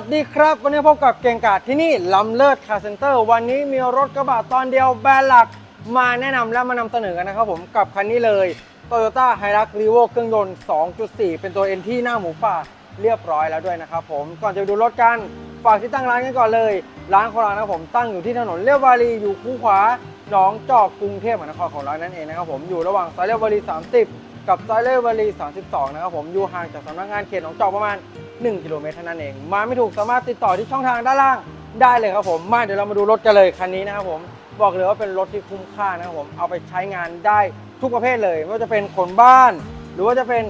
สดีครับ วันนี้พบกับเก่งกาดที่นี่ลำเลิศคาร์เซ็นเตอร์วันนี้มีรถกระบะตอนเดียวแบรนด์หลักมาแนะนำและมานำเสนอกันนะครับผมกับคันนี้เลย Toyota h i l u x r e v o เครื่องยนต์ 2.4 เป็นตัว NT หน้าหมูป่าเรียบร้อยแล้วด้วยนะครับผมก่อนจะไปดูรถกัน ฝากที่ตั้งร้านกันก่อนเลย ร้านของเรานะผมตั้งอยู่ที่ถนนเลียววารีอยู่คู่ขวาหนองจอกกรุงเทพมหานครของเรานั่นเองนะครับผมอยู่ระหว่างซอยเลียววารี 30 กับซอยเลียววารี 32 นะครับผมอยู่ห่างจากสำนักงานเขตหนองจอกประมาณ 1 กิโลเมตรเท่านั้นเอง มาไม่ถูกสามารถติดต่อที่ช่องทางด้านล่างได้เลยครับผม มาเดี๋ยวเรามาดูรถกันเลยคันนี้นะครับผม บอกเลยว่าเป็นรถที่คุ้มค่านะครับผม เอาไปใช้งานได้ทุกประเภทเลย ไม่ว่าจะเป็นขนบ้าน หรือว่าจะเป็น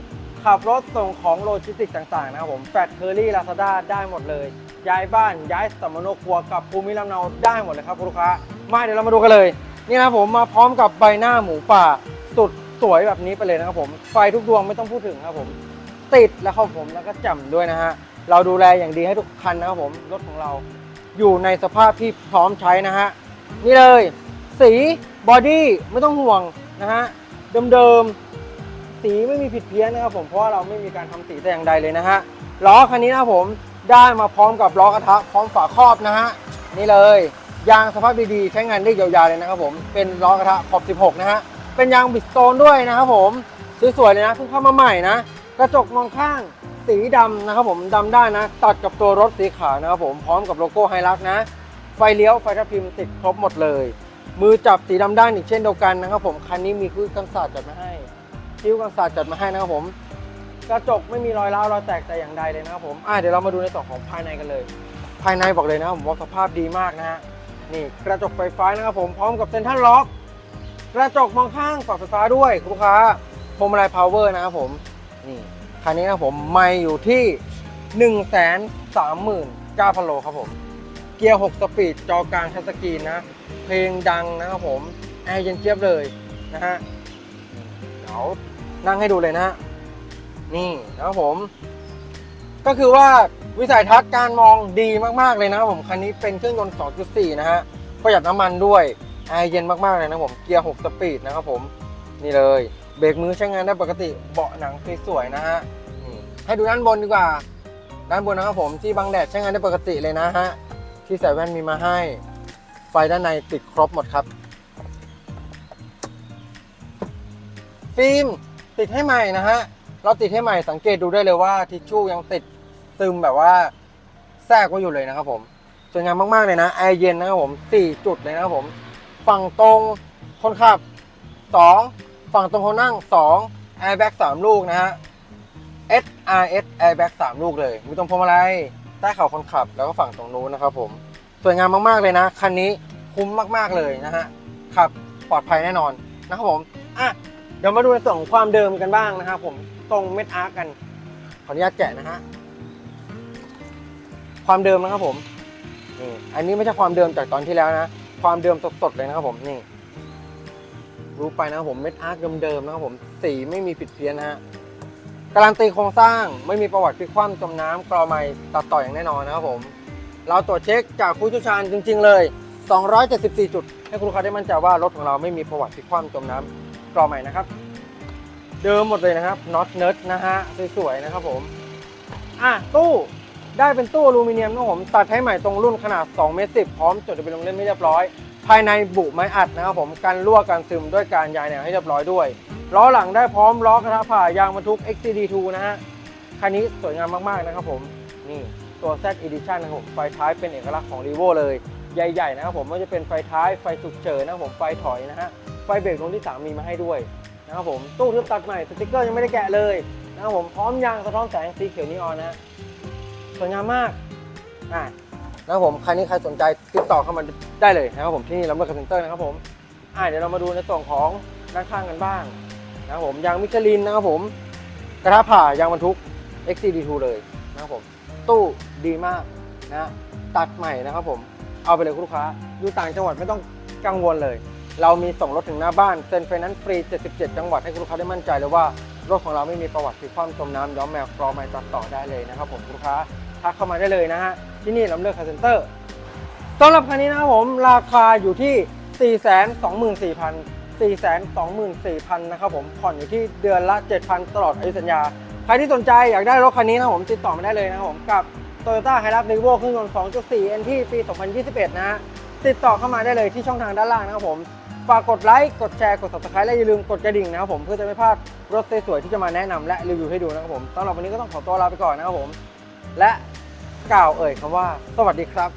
ขับรถส่งของโลจิสติกส์ต่างๆนะครับผมแฟดเคอรี่ลาซาด้าได้หมดเลย ย้ายบ้านย้ายสัมมโนครัวกับภูมิลำเนาได้หมดเลยครับคุณลูกค้า มาเดี๋ยวเรามาดูกันเลย นี่นะครับผมมาพร้อมกับใบหน้าหมูป่าสุดสวยแบบนี้ไปเลยนะครับผม ไฟทุกดวงไม่ต้องพูดถึงครับผม ติดแล้วครับผมแล้วก็จ่ำด้วยนะฮะเราดูแลอย่างดีให้ทุกคันนะครับผมรถของเราอยู่ในสภาพที่พร้อมใช้นะฮะนี่เลย สีบอดี้ไม่ต้องห่วงนะฮะเดิมๆสีไม่มีผิดเพี้ยนนะครับผมเพราะว่าเราไม่มีการทำสีแต่อย่างใดเลยนะฮะล้อคันนี้นะครับผมได้มาพร้อมกับล้อกระทะพร้อมฝาครอบนะฮะนี่เลยยางสภาพดีๆใช้งานได้ยาวๆเลยนะครับผมเป็นล้อกระทะขอบ 16 นะฮะเป็นยางบิสโตนด้วยนะครับผมสวยๆเลยนะเพิ่งเข้ามาใหม่นะ กระจกมองข้างสีดำนะครับผมดำได้นะ ตัดกับตัวรถสีขาวนะครับผมพร้อมกับโลโก้ไฮรักนะ ไฟเลี้ยวไฟทับทิมติดครบหมดเลย มือจับสีดำด้านอีกเช่นเดียวกันนะครับผมคันนี้มีคิ้วกันศาสตร์จัดมาให้คิ้วกันศาสตร์จัดมาให้นะครับผมกระจกไม่มีรอยร้าวรอยแตกแต่อย่างใดเลยนะครับผมอะเดี๋ยวเรามาดูในส่วนของภายในกันเลย ภายในบอกเลยนะผมว่าสภาพดีมากนะฮะนี่กระจกไฟฟ้านะครับผมพร้อมกับเซ็นทรัลล็อกกระจกมองข้างปรับไฟฟ้าด้วยคุณลูกค้าพวงมาลัยพาวเวอร์นะครับผม นี่คันนี้นะครับผมไม่อยู่ที่ 1 3 9 0 0 0โลครับผม เกียร์ 6 สปีด จอกลางทัชสกรีนนะ เพลงดังนะครับผม แอร์เย็นเจี๊ยบเลยนะฮะ เดี๋ยวนั่งให้ดูเลยนะฮะ นี่นะครับผม ก็คือว่าวิสัยทัศน์การมองดีมาก ๆ เลยนะครับผม คันนี้เป็นเครื่องยนต์ 2.4 นะฮะ ประหยัดน้ำมันด้วย แอร์เย็นมาก ๆ เลยนะครับผม เกียร์ 6 สปีดนะครับผม นี่เลย เบรกมือใช้งานได้ปกติเบาะหนังสวยๆนะฮะให้ดูด้านบนดีกว่า ด้านบนนะครับผมที่บังแดดใช้งานได้ปกติเลยนะฮะที่ใส่แว่นมีมาให้ ไฟด้านในติดครบหมดครับ ฟิล์มติดให้ใหม่นะฮะเราติดให้ใหม่สังเกตดูได้เลยว่าทิชชู่ยังติดซึมแบบว่าแทรกไว้อยู่เลยนะครับผมสวยงามมากๆเลยนะแอร์เย็นนะครับผม4จุดเลยนะครับผม ฝั่งตรงคนขับ2 ฝั่งตรงคนนั่ง2แอร์แบ็ก3ลูกนะฮะ SRS Airbag 3 ลูกเลย มีตรงพวงมาลัยใต้เข่าคนขับ แล้วก็ฝั่งตรงนู้นนะครับผม สวยงามมากๆเลยนะ คันนี้คุ้มมากๆเลยนะฮะ ขับปลอดภัยแน่นอนนะครับผม อะ เดี๋ยวมาดูในส่วนของความเดิมกันบ้างนะครับผม ตรงเม็ดอาร์กัน ขออนุญาตแกะนะฮะ ความเดิมนะครับผม นี่ อันนี้ไม่ใช่ความเดิมจากตอนที่แล้วนะ ความเดิมสดๆเลยนะครับผม นี่ รู้ไปนะครับผมเม็ดอาร์คเดิมๆนะครับผมสีไม่มีผิดเพี้ยนนะฮะการันตีโครงสร้างไม่มีประวัติพลิกคว่ำจมน้ำกรอไม่ตัดต่ออย่างแน่นอนนะครับผม เราตรวจเช็คจากผู้เชี่ยวชาญจริง ๆ เลย 274 จุด ให้คุณลูกค้าได้มั่นใจว่ารถของเราไม่มีประวัติพลิกคว่ำจมน้ำกรอใหม่นะครับ เดิมหมดเลยนะครับน็อตเนิร์ดนะฮะสวยๆนะครับผมอะตู้ได้เป็นตู้อลูมิเนียมนะครับผมตัดให้ใหม่ตรงรุ่นขนาด2เมตร10พร้อมจดทะเบียนลงเล่นไม่เรียบร้อย ภายในบุไม้อัดนะครับผมกันรั่วกันซึมด้วยการยายแนวให้เรียบร้อยด้วยล้อหลังได้พร้อมล้อกระทะผ่ายางบรรทุก XCD2 นะฮะคันนี้สวยงามมากๆนะครับผมนี่ตัว Z Edition นะครับผมไฟท้ายเป็นเอกลักษณ์ของ r e v o เลยใหญ่ๆนะครับผมไม่ว่าจะเป็นไฟท้ายไฟฉุกเฉินนะครับผมไฟถอยนะฮะไฟเบรกดวงที่ 3 มีมาให้ด้วยนะครับผมตู้ทึบตัดใหม่สติ๊กเกอร์ยังไม่ได้แกะเลยนะครับผมพร้อมยางสะท้อนแสงสีเขียวนีออนนะฮะสวยงามมากอะ นะครับผมใคันนี้ใครสนใจติดต่อเข้ามาได้เลยนะครับผมที่นี่ลำเบอร์คาเซนเตอร์นะครับผมอะเดี๋ยวเรามาดูในส่วนของด้านข้างกันบ้างนะครับผมยางมิชลินนะครับผมกระทะผ่ายางบรรทุก XCD2 เลยนะครับผมตู้ดีมากนะตัดใหม่นะครับผมเอาไปเลยคุณลูกค้าอยู่ต่างจังหวัดไม่ต้องกังวลเลย เรามีส่งรถถึงหน้าบ้านเซ็นไฟแนนซ์ฟรี 77 จังหวัดให้คุณลูกค้าได้มั่นใจเลยว่ารถของเราไม่มีประวัติพลิกคว่ำจมน้ำย้อมแมวกรอไม่ตัดต่อได้เลยนะครับผมคุณลูกค้าทักเข้ามาได้เลยนะฮะ ที่นี่ลำเลือกคาเซ็นเตอร์สำหรับคันนี้นะครับผมราคาอยู่ที่ 424,000 424,000นะครับผมผ่อนอยู่ที่เดือนละ 7,000 ตลอดอายุสัญญา ใครที่สนใจอยากได้รถคันนี้นะครับผมติดต่อมาได้เลยนะครับผมกับ Toyota Hilux Revo เครื่องยนต์ 2.4 NT ปี 2021 นะฮะติดต่อเข้ามาได้เลยที่ช่องทางด้านล่างนะครับผม ฝากกดไลค์ กดแชร์ กด subscribe และอย่าลืมกดกระดิ่งนะครับผมเพื่อจะไม่พลาดรถสวยๆที่จะมาแนะนำและรีวิวให้ดูนะครับผมสำหรับวันนี้ก็ต้องขอตัวลาไปก่อนนะครับผม และ กล่าวเอ่ยคำว่า สวัสดีครับ